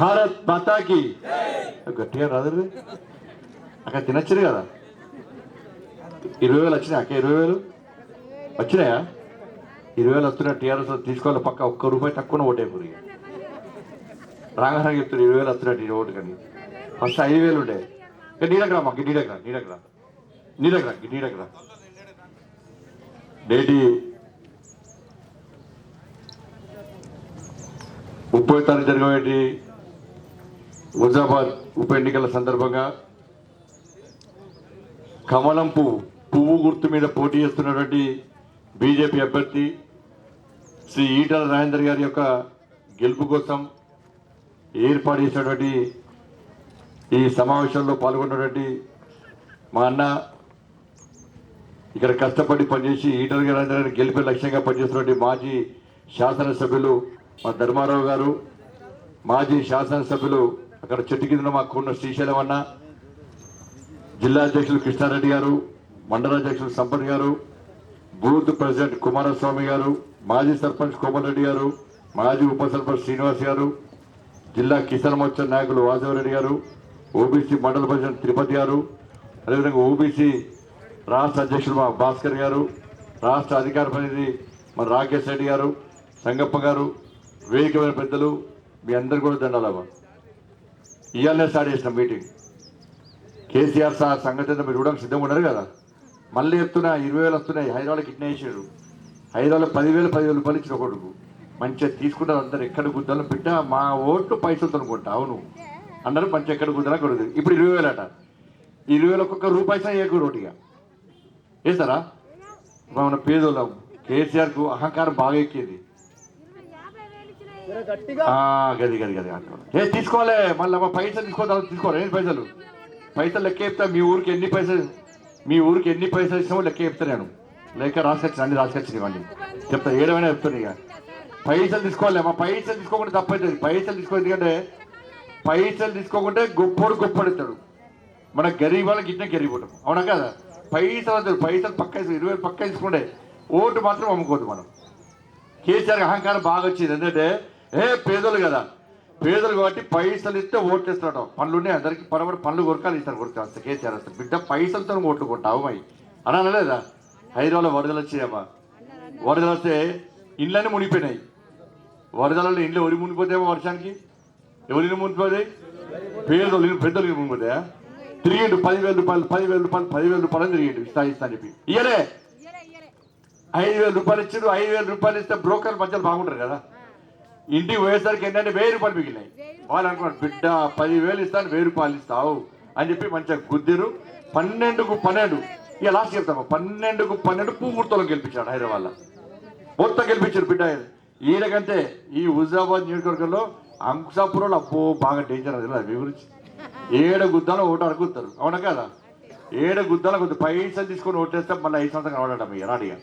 భారత్ మాతాకి. గట్టిగా రాదు అక్కడ తినచ్చురు కదా. ఇరవై వేలు వచ్చినాయి. అక్క ఇరవై వేలు? వచ్చినాయా? ఇరవై వేలు వస్తున్నాయి. టీఆర్ఎస్ తీసుకోవాలి. పక్క ఒక్క రూపాయి తక్కువ ఓటైపోయి రాగానే చెప్తున్నారు ఇరవై వేలు వస్తున్నాయి ఈ ఓటు కానీ. ఫస్ట్ ఐదు వేలు ఉండే. ఇక నీ దగ్గర అమ్మా నీ దగ్గర నీ నేటి ముప్పై తారీఖు జరిగేటి హుజాబాద్ ఉప ఎన్నికల సందర్భంగా కమలం పువ్వు పువ్వు గుర్తు మీద పోటీ చేస్తున్నటువంటి బీజేపీ అభ్యర్థి శ్రీ ఈటల రాజేందర్ గారి యొక్క గెలుపు కోసం ఏర్పాటు చేసినటువంటి ఈ సమావేశంలో పాల్గొన్నటువంటి మా అన్న ఇక్కడ కష్టపడి పనిచేసి ఈటల రాజేందర్ గారిని గెలిపే లక్ష్యంగా పనిచేస్తున్నటువంటి మాజీ శాసనసభ్యులు మా ధర్మారావు గారు మాజీ శాసనసభ్యులు అక్కడ చెట్టు కింద మాకున్న శ్రీశైలం అన్న జిల్లా అధ్యక్షులు కృష్ణారెడ్డి గారు మండల అధ్యక్షులు సంపత్ గారు బూత్ ప్రెసిడెంట్ కుమారస్వామి గారు మాజీ సర్పంచ్ కోమరెడ్డి గారు మాజీ ఉప సర్పంచ్ శ్రీనివాస్ గారు జిల్లా కిసాన్ మోర్చా నాయకులు వాసవరెడ్డి గారు ఓబీసీ మండల ప్రెసిడెంట్ తిరుపతి గారు అదేవిధంగా ఓబీసీ రాష్ట్ర అధ్యక్షులు మా భాస్కర్ గారు రాష్ట్ర అధికార ప్రతినిధి మన రాకేష్ రెడ్డి గారు సంగప్ప గారు వేదికమైన పెద్దలు మీ అందరు కూడా దండాలమ్మా ఇవాళనే స్టార్ట్ చేసిన మీటింగ్. కేసీఆర్ సార్ సంగతి అంతా మీరు చూడడానికి సిద్ధంగా ఉన్నారు కదా? మళ్ళీ చెప్తున్నా ఇరవై వేలు వస్తున్నాయి. హైదరాబాద్ కిడ్నీ చేసాడు హైదరాబాద్ పదివేలు పదివేలు రూపాయలు ఇచ్చిన కొడుకు. మంచిగా తీసుకుంటారు అందరు. ఎక్కడ గుద్దాలో బిడ్డ? మా ఓట్లు పైసలతో అనుకుంటా అవును. అందరూ మంచిగా ఎక్కడ గుద్దాలో కొడుకు ఇప్పుడు ఇరవై వేలు అట. ఇరవై వేలు ఒక్కొక్క రూపాయి సా ఏకు రోటిగా వేస్తారా? మన పేదోళ్ళం. కేసీఆర్కు అహంకారం బాగా ఎక్కింది. గది గది గది నేను తీసుకోవాలి. తీసుకోలే మళ్ళీ మా పైసలు తీసుకోవాలి తీసుకోవాలి ఏం పైసలు. పైసలు లెక్క చెప్తా మీ ఊరికి ఎన్ని పైసలు మీ ఊరికి ఎన్ని పైసలు ఇస్తామో లెక్క చెప్తా నేను. లెక్క రాసుకొచ్చిన అన్ని రాసుకొచ్చిన ఇవ్వండి చెప్తా ఏడమైనా చెప్తాను ఇక. పైసలు తీసుకోవాలి మా పైసలు తీసుకోకుండా తప్పైతుంది. పైసలు తీసుకో ఎందుకంటే పైసలు తీసుకోకుంటే గొప్పోడు గొప్పడు ఇస్తాడు. మన గరీబ్ వాళ్ళకి ఇట్లా గరీబ్ ఉంటాం. అవునా కదా? పైసలు అంటారు. పైసలు పక్క ఇరవై పక్క తీసుకుంటే ఓటు మాత్రం అమ్ముకోవద్దు మనం. కేసీఆర్ అహంకారం బాగా వచ్చింది. ఎందుకంటే ఏ పేదలు కదా. పేదలు కాబట్టి పైసలు ఇస్తే ఓట్లు ఇస్తాడు పనులు ఉన్నాయి అందరికి పరబడి పనులు కొరకాలు ఇస్తారు కొరకాలి. అంత కేసీఆర్ వస్తే బిడ్డ పైసలతో ఓట్లు కొంటావు అమ్మాయి అని అనలేదా హైదరాబాద్లో వరదలు వచ్చాయమ్మా వరదలు వస్తే ఇండ్లన్నీ మునిగిపోయినాయి. వరదలలో ఇండ్లు ఒరి మునిగిపోతాయేమో వర్షానికి? ఎవరిని మునిగిపోతాయి? పేదలు పెద్దలు ఇల్లు మునిగిపోతాయా? తిరిగిండు పదివేల రూపాయలు పదివేల రూపాయలు పదివేల రూపాయలు తిరిగిండు. ఇస్తా ఇస్తా అని చెప్పి. ఇయ్యలే. ఐదు వేల రూపాయలు ఇచ్చిండు ఐదు వేల రూపాయలు ఇస్తే బ్రోకర్ మధ్యలో బాగుంటారు కదా. ఇంటికి పోయేసరికి ఏంటంటే వెయ్యి రూపాయలు మిగిలినాయి. వాళ్ళు అనుకున్నారు బిడ్డ పదివేలు ఇస్తాను వెయ్యి రూపాయలు ఇస్తావు. అని చెప్పి మంచిగా గుద్దిరు. పన్నెండుకు పన్నెండు ఇక లాస్ట్ చెప్తాము పన్నెండుకు పన్నెండు పూగుర్తలో గెలిపించాడు హైదరాబాద్లో. మొత్తం గెలిపించారు బిడ్డ ఈయనకంటే ఈ హుజాబాద్ నియోజకవర్గంలో అంకుశాపురంలో అబ్బో బాగా డేంజర్ అది తెలియదు మీ గురించి? ఏడు గుద్దాలో ఓటు అడుగుతారు అవునా కదా? ఏడు గుద్దాలో కొద్ది పైసలు తీసుకొని ఓటేస్తే మళ్ళీ ఐదు సంవత్సరం కనబడటం ఇక రాడిగా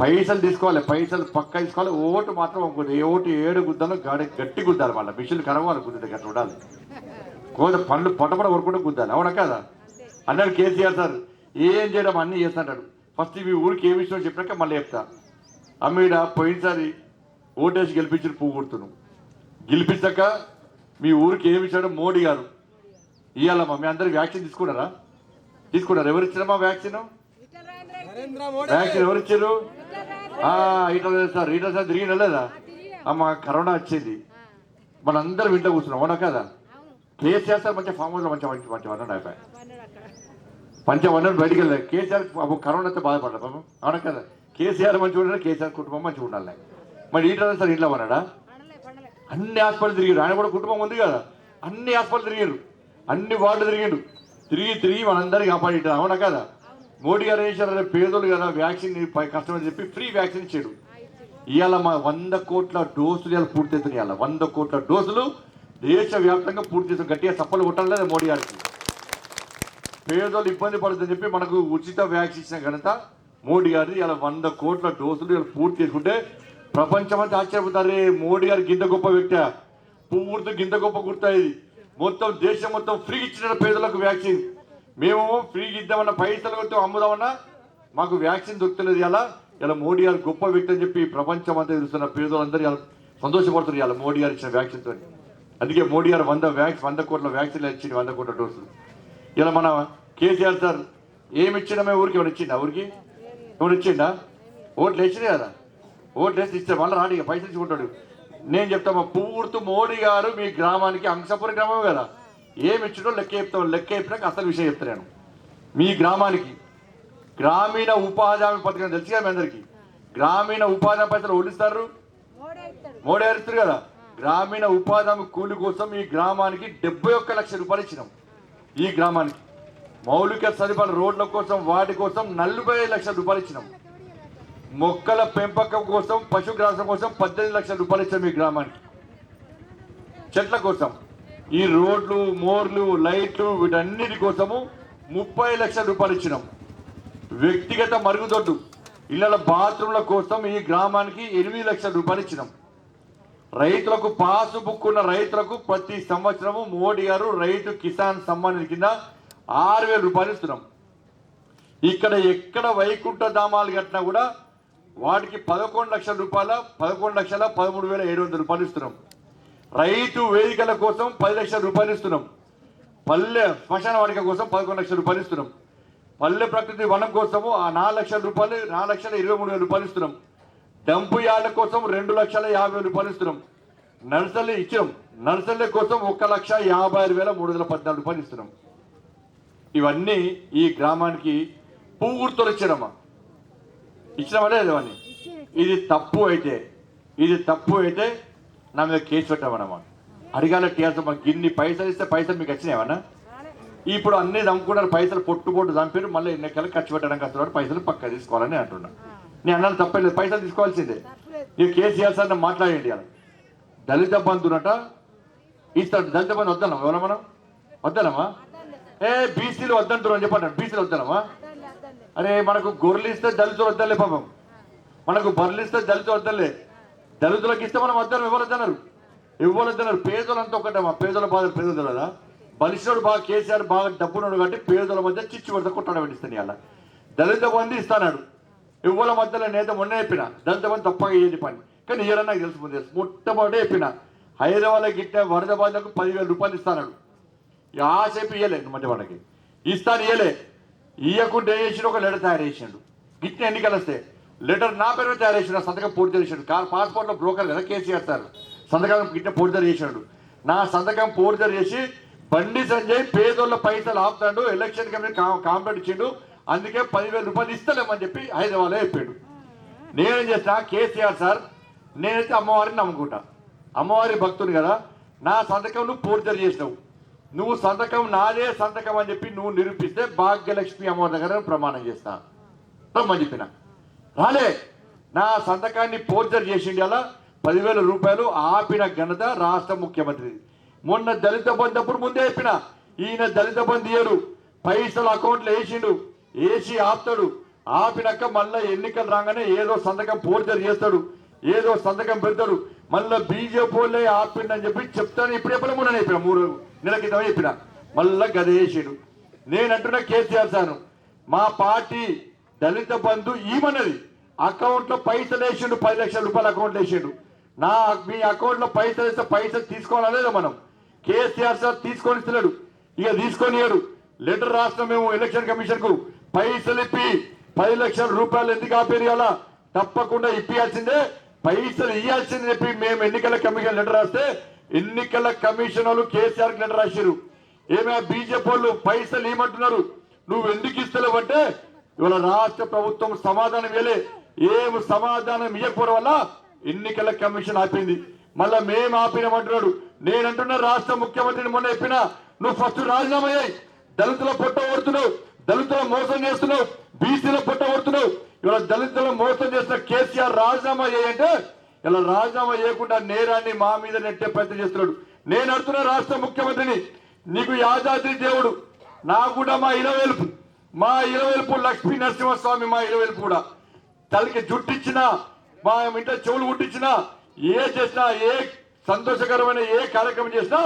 పైసలు తీసుకోవాలి పైసలు పక్క తీసుకోవాలి. ఓటు మాత్రం ఒక్కొక్కటి. ఏ ఓటు ఏడు గుద్దాలో గాడి గట్టి గుద్దాలి మళ్ళీ. మిషన్లు కనవాలి గుద్దితే గట్టి ఉండాలి. కోత పండ్లు పొట్టపడ కొరుకుంటూ గుద్దాలి. అవునా కదా? అన్నాడు కేసీఆర్ సార్ ఏం చేయడం అన్నీ చేస్తాడు ఫస్ట్ మీ ఊరికి ఏ విషయం చెప్పాక మళ్ళీ చెప్తా. అమ్మీడ పోయినసారి ఓటేసి గెలిపించిన పువ్వు కొడుతున్నాం. గెలిపించాక మీ ఊరికి ఏమి ఇచ్చాడు మోడీ గారు. ఇవ్వాలమ్మా మీ అందరికి వ్యాక్సిన్ తీసుకున్నారా? తీసుకున్నారు? ఎవరు ఇచ్చారమ్మా వ్యాక్సిన్? వ్యాక్సిన్ ఎవరు ఇచ్చారు? ఇట్లా సార్ ఇట్లా సార్ తిరిగి వెళ్ళలేదా? అమ్మ కరోనా వచ్చింది. మనందరం ఇంట్లో కూర్చున్నాం అవునా కదా? కేసీఆర్ సార్ మంచి ఫామ్ హౌస్లో మంచి మంచి మంచి వన్నాడు అయిపోయి మంచి వన్నాడు బయటికి వెళ్ళారు కేసీఆర్ అప్పుడు కరోనా అయితే బాధపడ్డా పాపం అవునా కదా? కేసీఆర్ మంచిగా ఉండాలి కేసీఆర్ కుటుంబం మంచిగా ఉండాలి. మరి ఇట్లా సార్ ఇంట్లో ఉన్నాడా అన్ని హాస్పిటల్ తిరిగారు. ఆయన కూడా కుటుంబం ఉంది కదా? అన్ని హాస్పిటల్ తిరిగారు. అన్ని వార్డులు తిరిగాడు తిరిగి తిరిగి మనందరికీ కాపాడి అవునా కదా? మోడీ గారు ఏం చేశారు పేదలు కదా వ్యాక్సిన్ పై చెప్పి ఫ్రీ వ్యాక్సిన్ ఇచ్చాడు ఇవాళ మా వంద కోట్ల డోసులు ఇవాళ పూర్తి అవుతున్నాయి ఇవాళ. వంద కోట్ల డోసులు దేశవ్యాప్తంగా పూర్తి చేస్తాం గట్టిగా చప్పలు కొట్టాలి లేదా మోడీ గారికి. పేదోళ్ళు ఇబ్బంది పడుతుందని చెప్పి మనకు ఉచిత వ్యాక్సిన్ ఇచ్చిన ఘనత మోడీ గారిది. ఇలా వంద కోట్ల డోసులు ఇలా పూర్తి చేసుకుంటే ప్రపంచమంతా ఆశ్చర్యపోతారే. మోడీ గారు గింత గొప్ప వ్యక్తి. పూర్తి గింత గొప్ప గుర్త మొత్తం దేశం మొత్తం ఫ్రీ ఇచ్చిన పేదలకు వ్యాక్సిన్. మేము ఫ్రీగా ఇద్దామన్న పైసలు కొట్టి అమ్ముదామన్నా మాకు వ్యాక్సిన్ దొరుకుతలేదు ఇలా ఇలా మోడీ గారు గొప్ప వ్యక్తి అని చెప్పి ప్రపంచం అంతా తెలుస్తున్న పేదలందరూ ఇలా సంతోషపడుతున్నారు ఇలా మోడీ గారు ఇచ్చిన వ్యాక్సిన్తో అందుకే మోడీ గారు వంద వ్యాక్స్ వంద కోట్ల వ్యాక్సిన్లు ఇచ్చింది వంద కోట్ల డోసులు ఇలా మన కేసీఆర్ సార్ ఏమి ఇచ్చినామే ఊరికి? ఎవరు ఇచ్చిండా ఊరికి? ఎవరు ఇచ్చిండా? ఓట్లు వేసినాయి కదా. ఓట్లు వేసి ఇస్తే మళ్ళీ రాడు ఇక పైసలు ఇచ్చుకుంటాడు నేను చెప్తామా పూర్తి మోడీ గారు మీ గ్రామానికి అంశపురి గ్రామం కదా. ఏమి ఇచ్చినో లెక్క చెప్తాం. లెక్క చెప్పినాక అసలు విషయం చెప్తాను మీ గ్రామానికి గ్రామీణ ఉపాధి హామీ పథకం తెలుసు కదా మీ అందరికీ? గ్రామీణ ఉపాధి హామీ పైసలు ఓడిస్తారు. మోడీ గారు కదా? గ్రామీణ ఉపాధి హామీ కూలి కోసం ఈ గ్రామానికి డెబ్బై ఒక్క లక్షల రూపాయలు ఇచ్చినాం. ఈ గ్రామానికి. మౌలిక సదుపాయాల రోడ్ల కోసం వాటి కోసం నలభై లక్షల రూపాయలు ఇచ్చినాం. మొక్కల పెంపకం కోసం పశుగ్రాసం కోసం పద్దెనిమిది లక్షల రూపాయలు ఇచ్చాం మీ గ్రామానికి. చెట్ల కోసం. ఈ రోడ్లు మోర్లు లైట్లు వీటన్నిటి కోసము ముప్పై లక్షల రూపాయలు ఇచ్చినాం. వ్యక్తిగత మరుగుదొడ్డు ఇళ్ళ బాత్రూమ్ల కోసం ఈ గ్రామానికి ఎనిమిది లక్షల రూపాయలు ఇచ్చినాం. రైతులకు పాసు బుక్ ఉన్న రైతులకు ప్రతి సంవత్సరము మోడీ గారు రైతు కిసాన్ సమ్మాన్ కింద ఆరు వేల రూపాయలు ఇస్తున్నాం. ఇక్కడ ఎక్కడ వైకుంఠ ధామాలు కట్టినా కూడా వాటికి పదకొండు లక్షల రూపాయల పదకొండు లక్షల పదమూడు వేల ఏడు వందల రూపాయలు ఇస్తున్నాం. రైతు వేదికల కోసం పది లక్షల రూపాయలు ఇస్తున్నాం. పల్లె శ్మశాన వాటిక కోసం పదకొండు లక్షల రూపాయలు ఇస్తున్నాం. పల్లె ప్రకృతి వనం కోసము ఆ నాలుగు లక్షల రూపాయలు నాలుగు లక్షల ఇరవై మూడు వేల రూపాయలు ఇస్తున్నాం. డంపు యార్డ్ల కోసం రెండు లక్షల యాభై వేల రూపాయలు ఇస్తున్నాం. నర్సరీ ఇచ్చినాం. నర్సరీ కోసం ఒక లక్ష యాభై ఆరు వేల మూడు వందల పద్నాలుగు రూపాయలు ఇస్తున్నాం. ఇవన్నీ ఈ గ్రామానికి పూర్తులు ఇచ్చినమ్మా ఇచ్చినామా లేదు ఇది తప్పు అయితే ఇది తప్పు అయితే నా మీద కేసు పెట్టామన్నమా అడిగాల టీఆర్ఎస్ మాకు ఇన్ని పైసలు ఇస్తే పైసలు మీకు వచ్చినాయమన్నా ఇప్పుడు అన్ని చంపుకున్నారు పైసలు పొట్టు పొట్టు చంపారు మళ్ళీ ఎన్నికలు ఖర్చు పెట్టడానికి వస్తున్నారు పైసలు పక్క తీసుకోవాలని అంటున్నా. నేను అన్నాను తప్పలేదు పైసలు తీసుకోవాల్సిందే. ఇక కేసీఆర్ సార్ మాట్లాడండి అలా దళిత బంధునట ఇస్తాడు దళిత బంధు వద్దనమ్మా ఎవరు మనం? వద్దనమ్మా ఏ బీసీలు వద్దంటారు అని చెప్పండి బీసీలు వద్దనమ్మా అరే మనకు గొర్రెలు ఇస్తే దళితులు వద్దలే పాపం. మనకు బర్రెలు ఇస్తే దళితులు వద్దలే. దళితులకు ఇస్తే మనం వద్దరు ఇవ్వలేదన్నారు ఇవ్వలేదన్నారు పేదలంతా ఒకటే పేదలంతా పేదల బాధ పేదలు కదా బలిష్ఠుడు బాగా కేసీఆర్ బాగా డబ్బున్నాడు కాబట్టి పేదల మధ్య చిచ్చు కొడత కొట్టాడు పెట్టిస్తాను ఇలా దళిత బంధు ఇస్తాడు ఇవ్వల మధ్యలో నేత మొన్న చెప్పిన. దళిత బంధు తప్పగా ఏది పని. కానీ ఇయ్యాలని నాకు తెలుసు ముందు మొట్టమొదటి చెప్పిన. హైదరాబాద్ గిట్ట వరద బాధకు పదివేల రూపాయలు ఇస్తాడు ఆసేపు ఇయ్యలే మధ్య వాళ్ళకి. ఇస్తాను ఇయ్యలే. ఇయ్యకుండా ఏం ఒక లెటర్ తయారు చేసిండు. గిట్ట ఎన్నికలు వస్తే లెటర్ నా పేరు తయారు చేసిన సంతకం పూర్తి చేశాడు కార్ పాస్పోర్ట్లో బ్రోకర్ కదా కేసీఆర్ సార్ సంతకం గిట్ట పూర్తి చేశాడు నా సంతకం పూర్తి చేసి బండి సంజయ్ పేదోళ్ళ పైసలు ఆపుతాడు ఎలక్షన్ కమిషన్ కాంప్లైంట్ ఇచ్చిండు. అందుకే పదివేల రూపాయలు ఇస్తలేమని చెప్పి హైదరాబాద్లో చెప్పాడు. నేనేం చేస్తా? కేసీఆర్ సార్ నేనైతే అమ్మవారిని నమ్ముకుంటా. అమ్మవారి భక్తుని కదా. నా సంతకం నువ్వు పూర్తి చేసినావు నువ్వు సంతకం నాదే సంతకం అని చెప్పి నువ్వు నిరూపిస్తే భాగ్యలక్ష్మి అమ్మవారి దగ్గర ప్రమాణం చేస్తా. రమ్మని చెప్పినా. రాలే. నా సంతకాన్ని పోర్చర్ చేసిండి అలా పదివేల రూపాయలు ఆపిన ఘనత రాష్ట్ర ముఖ్యమంత్రి మొన్న దళిత బంధు అప్పుడు ముందే చెప్పిన ఈయన దళిత బంధు ఇయ్యడు. పైసలు అకౌంట్లో వేసిండు. వేసి ఆపుతాడు. ఆపినాక మళ్ళీ ఎన్నికలు రాగానే ఏదో సంతకం పోర్చర్ చేస్తాడు. ఏదో సంతకం పెడతాడు. మళ్ళీ బీజేపీ వాళ్ళే ఆపిండని చెప్పి చెప్తాను. ఇప్పుడు ఎప్పుడు మూడని చెప్పిన మూడు నెలల క్రితం చెప్పిన. మళ్ళీ గద వేసాడు నేను అంటున్నా కేసీఆర్ సార్ మా పార్టీ దళిత బంధు ఈమన్నది. అకౌంట్లో పైసలు వేసిండు పది లక్షల రూపాయలు అకౌంట్ వేసిండు. నా మీ అకౌంట్లో పైసలు వేస్తే పైసలు తీసుకోవాలనేది మనం? కేసీఆర్ సార్ తీసుకొని ఇస్తున్నాడు ఇక తీసుకొని లెటర్ రాసిన మేము ఎలక్షన్ కమిషన్కు పైసలు ఇప్పి పది లక్షల రూపాయలు ఎందుకు ఆపేయాలా తప్పకుండా ఇప్పియాల్సిందే. పైసలు ఇయ్యాల్సింది చెప్పి మేము ఎన్నికల కమిషన్ లెటర్ రాస్తే ఎన్నికల కమిషన్ వాళ్ళు కేసీఆర్ లెటర్ రాశారు ఏమైనా బీజేపీ వాళ్ళు పైసలు ఇవ్వమంటున్నారు నువ్వు ఎందుకు ఇస్తలేవు అంటే ఇవాళ రాష్ట్ర ప్రభుత్వం సమాధానం వేలే ఏం సమాధానం ఇవ్వకపోవడం వల్ల ఎన్నికల కమిషన్ ఆపింది. మళ్ళా మేము ఆపినామంటున్నాడు అంటున్న రాష్ట్ర ముఖ్యమంత్రిని మొన్న చెప్పినా నువ్వు ఫస్ట్ రాజీనామా అయ్యాయి దళితుల పొట్ట ఓడుతున్నావు. దళితుల మోసం చేస్తున్నావు. బీసీల పొట్ట ఓడుతున్నావు. ఇవాళ దళితుల మోసం చేసిన కేసీఆర్ రాజీనామా చేయంటే ఇలా రాజీనామా చేయకుండా నేరాన్ని మా మీద నెట్టే ప్రయత్నం చేస్తున్నాడు. నేను అడుతున్న రాష్ట్ర ముఖ్యమంత్రిని నీకు యాదాద్రి దేవుడు. నాకు కూడా మా ఇలవేలుపు. మా ఇలవేలుపు లక్ష్మీ నరసింహస్వామి మా ఇలవేలుపు కూడా. తలకి జుట్టిచ్చినా మా ఇంట్లో చెవులు కుట్టించినా ఏ చేసినా ఏ సంతోషకరమైన ఏ కార్యక్రమం చేసినా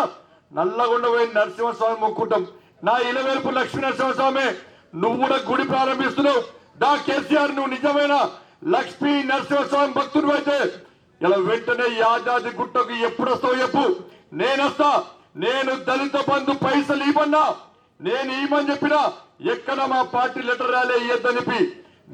నల్లగొండ పోయి నరసింహస్వామి మొక్కుంటాం. నా ఇలవేలుపు లక్ష్మీ నరసింహస్వామి నువ్వు కూడా గుడి ప్రారంభిస్తున్నావు. డా కేసీఆర్ నువ్వు నిజమైన లక్ష్మీ నరసింహస్వామి భక్తుడు అయితే ఇలా వెంటనే యాదాది గుట్టకు ఎప్పుడు వస్తావు చెప్పు. నేనొస్తా నేను దళిత బంధు పైసలు ఇవ్వన్నా. నేను ఇవ్వమని చెప్పినా ఎక్కడ మా పార్టీ లెటర్ రాలే ఇయ్యద్దని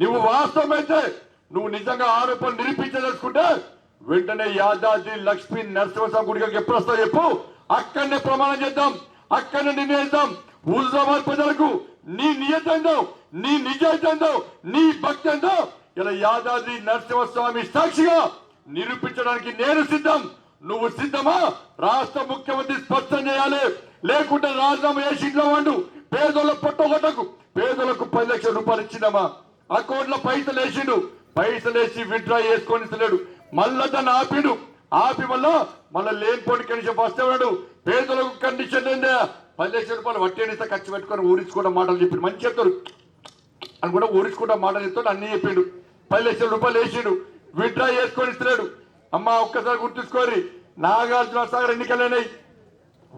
నువ్వు వాస్తవమైతే నువ్వు నిజంగా ఆరోపణలు నిరూపించదలుచుకుంటే వెంటనే యాదాద్రి లక్ష్మీ నరసింహస్వామి గుడికి ఎప్పుడు వస్తావు చెప్పు. అక్కడనే ప్రమాణం చేద్దాం. అక్కడనే నిర్ణయిద్దాం హుజరాబాద్ ప్రజలకు నీ నియత ఏందో నీ నిజాయితీ ఏందో నీ భక్తి ఏందో ఇలా యాదాద్రి నరసింహస్వామి సాక్షిగా నిరూపించడానికి నేను సిద్ధం. నువ్వు సిద్ధమా? రాష్ట్ర ముఖ్యమంత్రి స్పష్టం చేయాలి. లేకుంటే రాజీనామా చేసి ఇంట్లో వాడు. పేదోళ్ళ పొట్టగొట్టకు. పేదలకు పది లక్షల రూపాయలు ఇచ్చిందమ్మా అకౌంట్లో పైసలు వేసిండు. పైసలు వేసి విత్డ్రా చేసుకొని ఇస్తలేడు. మళ్ళా దాన్ని ఆపిడు. ఆపి మళ్ళా మళ్ళీ లేనిపోని కండిషన్ ఫస్ట్ ఉన్నాడు పేదలకు కండిషన్ ఏందా? పది లక్షల రూపాయలు వట్టేనిస్తే ఖర్చు పెట్టుకొని ఊరించుకోవడం మాటలు చెప్పిండు. మంచి చెప్తారు అని కూడా ఊరించుకుంటా మాటలు చెప్తాడు. అన్నీ చెప్పిండు. పది లక్షల రూపాయలు వేసిండు. విత్డ్రా చేసుకొని ఇస్తున్నాడు అమ్మ ఒక్కసారి గుర్తుంచుకోరి. నాగార్జున సాగర్ ఎన్నికలైనాయి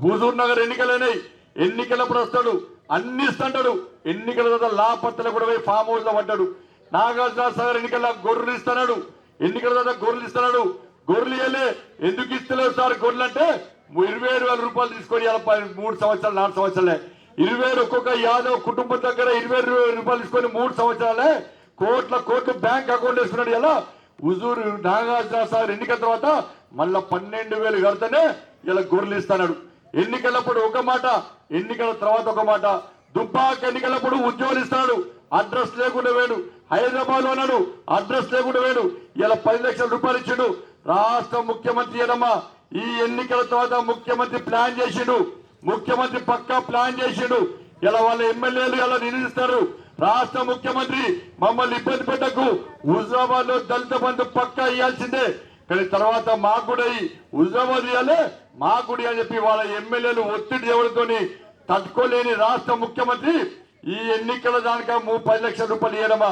హుజూర్ నగర్ ఎన్నికలైనాయి ఎన్నికలప్పుడు వస్తాడు. అన్ని ఇస్తుంటాడు. ఎన్నికల తర్వాత లాపత్తలు కూడా పోయి ఫామ్ హౌస్లో పడ్డాడు. నాగార్జున సాగర్ ఎన్నికల గొర్రెలు ఇస్తున్నాడు. ఎన్నికల తర్వాత గొర్రెలు ఇస్తున్నాడు. గొర్రెలు ఇవ్వలే ఎందుకు ఇస్తలేవు సార్ గొర్రెలు అంటే ఇరవై ఏడు వేల రూపాయలు తీసుకొని ఇలా మూడు సంవత్సరాలు నాలుగు సంవత్సరాలే. ఇరవై ఏడు ఒక్కొక్క యాదవ్ కుటుంబం దగ్గర ఇరవై రూపాయలు తీసుకొని మూడు సంవత్సరాలే కోట్ల కోట్లు బ్యాంక్ అకౌంట్ వేసుకున్నాడు ఇలా హుజూరు నాగార్జున ఎన్నికల తర్వాత మళ్ళా పన్నెండు వేలు కడితేనే ఇలా గొర్రెలు ఇస్తున్నాడు. ఎన్నికలప్పుడు ఒక మాట ఎన్నికల తర్వాత ఒక మాట. దుబ్బాక ఎన్నికలప్పుడు ఉద్యోగులు ఇస్తాడు అడ్రస్ లేకుండా వేడు. హైదరాబాద్లో ఉన్నాడు అడ్రస్ లేకుండా వేడు. ఇలా పది లక్షల రూపాయలు ఇచ్చిండు. రాష్ట్ర ముఖ్యమంత్రి ఏనమ్మా ఈ ఎన్నికల తర్వాత ముఖ్యమంత్రి ప్లాన్ చేసిండు. ముఖ్యమంత్రి పక్కా ప్లాన్ చేసిండు. ఇలా వాళ్ళ ఎమ్మెల్యేలు ఇలా నిలదీస్తారు. రాష్ట్ర ముఖ్యమంత్రి మమ్మల్ని ఇబ్బంది పెట్టకు. హుజరాబాద్లో దళిత బంధు పక్కా ఇవ్వాల్సిందే కానీ తర్వాత మాకు కూడా హుజరాబాద్ ఇవ్వాలి మా గుడి అని చెప్పి వాళ్ళ ఎమ్మెల్యేలు ఒత్తిడి ఎవరితోని తట్టుకోలేని రాష్ట్ర ముఖ్యమంత్రి ఈ ఎన్నికల దానిక పది లక్షల రూపాయలు ఇవ్వడమా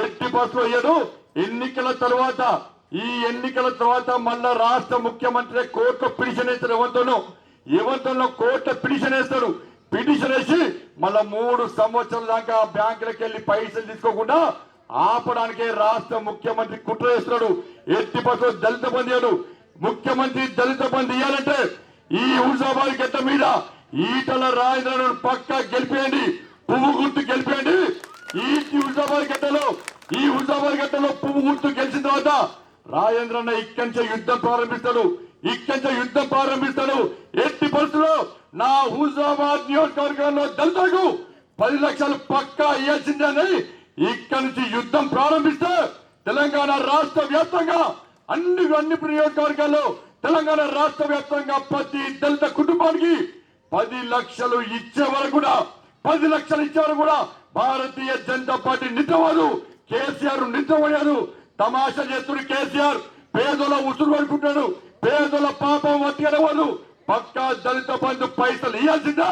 ఎట్టి బస్సులో ఇయ్యడు. ఎన్నికల తర్వాత ఈ ఎన్నికల తర్వాత మళ్ళా రాష్ట్ర ముఖ్యమంత్రి కోర్టు పిటిషన్ వేస్తారు. ఎవరితోనూ ఎవరితోనో కోర్టు పిటిషన్ వేస్తాడు పిటిషన్ వేసి మళ్ళా మూడు సంవత్సరాల దాకా బ్యాంకులకు వెళ్ళి పైసలు తీసుకోకుండా ఆపడానికే రాష్ట్ర ముఖ్యమంత్రి కుట్ర చేస్తున్నాడు ఎట్టి బస్సు దళిత బంధు ముఖ్యమంత్రి దళిత బంధు ఇవ్వాలంటే ఈ హుజాబాద్ గడ్డ మీద ఈటల రాజేంద్రను పక్క గెలిపేయండి. పువ్వు గుర్తు గెలిపేయండి. ఈ హుజాబాద్ గడ్డలో ఈ హుజాబాద్ గడ్డలో పువ్వు గుర్తు గెలిచిన తర్వాత రాజేంద్రన్న ఇక్కడి యుద్ధం ప్రారంభిస్తాడు. ఇక్కడి యుద్ధం ప్రారంభిస్తాడు. ఎట్టి పరిస్థితుల్లో నా హుజాబాద్ నియోజకవర్గంలో దళితులకు పది లక్షలు పక్కా అని ఇక్కడి నుంచి యుద్ధం ప్రారంభిస్తే తెలంగాణ రాష్ట్ర వ్యాప్తంగా అన్ని అన్ని నియోజకవర్గాల్లో తెలంగాణ రాష్ట్ర వ్యాప్తంగా ప్రతి దళిత కుటుంబానికి పది లక్షలు ఇచ్చే వరకు కూడా పది లక్షలు ఇచ్చే వరకు కూడా భారతీయ జనతా పార్టీ నిద్రవాదు కేసీఆర్ నిద్రపోయారు తమాషా చేస్తున్న కేసీఆర్ పేదల ఉసురు అనుకుంటాడు పేదల పాపం వతికడవదు పక్కా దళిత బంధు పైసలు ఇవ్వాల్సిందే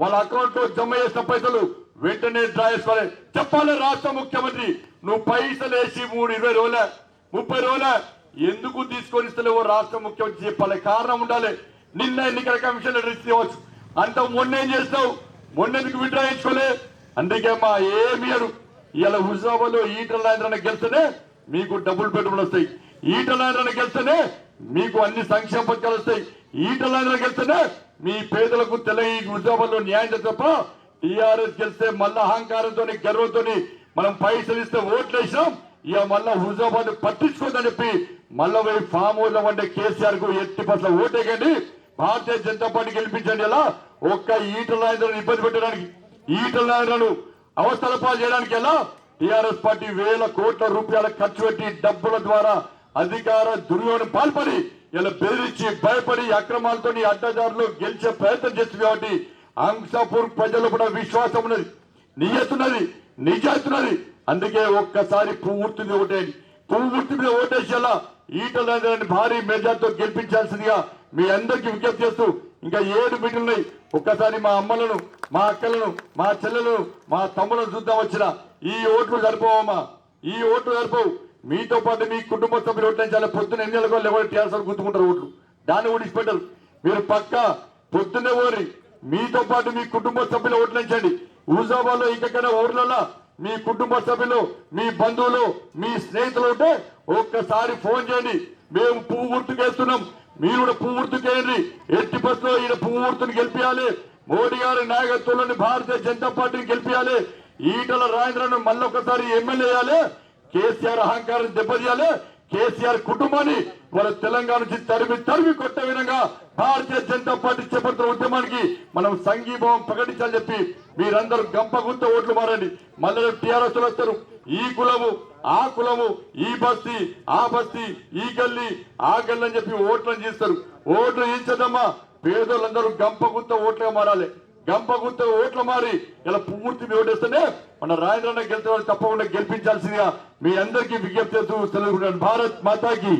వాళ్ళ అకౌంట్లో జమ చేసిన పైసలు వెంటనే డ్రా చేసుకోవాలి. చెప్పాలి రాష్ట్ర ముఖ్యమంత్రి నువ్వు పైసలు వేసి మూడు ఇరవై రోజుల ముప్పై రోజుల ఎందుకు తీసుకొని ఇస్తలేవో రాష్ట్ర ముఖ్యమంత్రి చెప్పాలి? కారణం ఉండాలి. నిన్న ఎన్నికల కమిషన్ రిస్ట్ ఇవ్వచ్చు అంత మొన్న ఏం చేస్తావు? మొన్న ఎందుకు విడ్రా ఇచ్చుకోలే అందుకే మా ఏమియరు ఇలా హుజాబాద్ ఈటల రాజేంద్రన్న గెలిస్తేనే మీకు డబుల్ బెడ్రూమ్లు వస్తాయి. ఈటల రాజేంద్రన్న గెలిస్తేనే మీకు అన్ని సంక్షేమ పథకాలు వస్తాయి. ఈటల రాజేంద్రన్న గెలిస్తేనే మీ పేదలకు తెల్ల ఈ హుజాబాద్ న్యాయం తప్ప టీఆర్ఎస్ గెలిస్తే మళ్ళా అహంకారంతో గర్వంతో మనం పైసలు ఇస్తే ఓట్లు వేసినాం ఇక మళ్ళా హుజాబాద్ పట్టించుకోదని చెప్పి మళ్ళా ఫామ్ హౌస్లో ఉండే కేసీఆర్కు ఎట్టి పట్ల ఓటేకండి భారతీయ జనతా పార్టీ గెలిపించండి ఎలా? ఒక్క ఈటల నాయకులను ఇబ్బంది పెట్టడానికి ఈటల నాయకులను అవస్థల పాలు చేయడానికి ఎలా? టిఆర్ఎస్ పార్టీ వేల కోట్ల రూపాయల ఖర్చు పెట్టి డబ్బుల ద్వారా అధికార దుర్యోగం పాల్పడి ఇలా బెదిరించి భయపడి అక్రమాలతో అడ్డదారులు గెలిచే ప్రయత్నం చేస్తుంది కాబట్టి అంశాపూర్ ప్రజలు కూడా విశ్వాసం ఉన్నది నియతున్నది నిజాయితున్నది అందుకే ఒక్కసారి పువ్వు గుర్తుంది ఓటేయండి. పువ్వుర్తి మీద ఓటేసేలా ఈటల భారీ మెజార్తో గెలిపించాల్సిందిగా మీ అందరికి విజ్ఞప్తి చేస్తూ ఇంకా ఏడు మిగిలినాయి ఉన్నాయి. ఒక్కసారి మా అమ్మలను మా అక్కలను మా చెల్లెలను మా తమ్ములను చూద్దాం వచ్చిన ఈ ఓట్లు సరిపోవమ్మా ఈ ఓట్లు సరిపోవు. మీతో పాటు మీ కుటుంబ సభ్యులు ఓట్లించాలి పొద్దున్న ఎన్ని నెలలకు ఎవరు టీఆర్ఎస్ గుర్తుకుంటారు ఓట్లు. దాన్ని ఓడిచిపెట్టారు మీరు పక్క పొద్దున్నే ఓరి. మీతో పాటు మీ కుటుంబ సభ్యులు ఓట్లించండి. హుజాబాద్లో ఇంకెక్కడ ఊర్లలో మీ కుటుంబ సభ్యులు మీ బంధువులు మీ స్నేహితులు ఉంటే ఒక్కసారి ఫోన్ చేయండి. మేము పువ్వు గుర్తుకేస్తున్నాం మీరు కూడా పూర్తికేయండి ఎట్టి బస్సులో ఈయన పూర్తిని గెలిపించాలి మోడీ గారి నాయకత్వంలోని భారతీయ జనతా పార్టీని గెలిపించాలి ఈటల రాజేంద్రను మళ్ళొకసారి ఎమ్మెల్యే చేయాలి. కేసీఆర్ అహంకారం దెబ్బతీయాలి. కేసీఆర్ కుటుంబాన్ని వాళ్ళ తెలంగాణ నుంచి తరిమి తరిమి కొట్టే విధంగా భారతీయ జనతా పార్టీ చేపడుతున్న ఉద్యమానికి మనం సంఘీభావం ప్రకటించాలని చెప్పి మీరందరూ గంప గుంత ఓట్లు మారండి. మళ్ళీ టీఆర్ఎస్ వస్తారు. ఈ కులము ఆ కులము ఈ బస్తీ ఆ బస్తీ ఈ గల్లి ఆ గల్లి అని చెప్పి ఓట్లను చేస్తారు ఓట్లు ఇచ్చదమ్మా పేదోళ్ళందరూ గంప గుంత ఓట్లుగా మారాలి. గంపగుంత ఓట్లు మారి ఇలా పూర్తి ఓటేస్తేనే మన రాజేంద్రన్న గెలిచిన తప్పకుండా గెలిపించాల్సిందిగా మీ అందరికీ విజ్ఞప్తి చేస్తూ తెలుగుతున్నాను భారత్ మాతాకి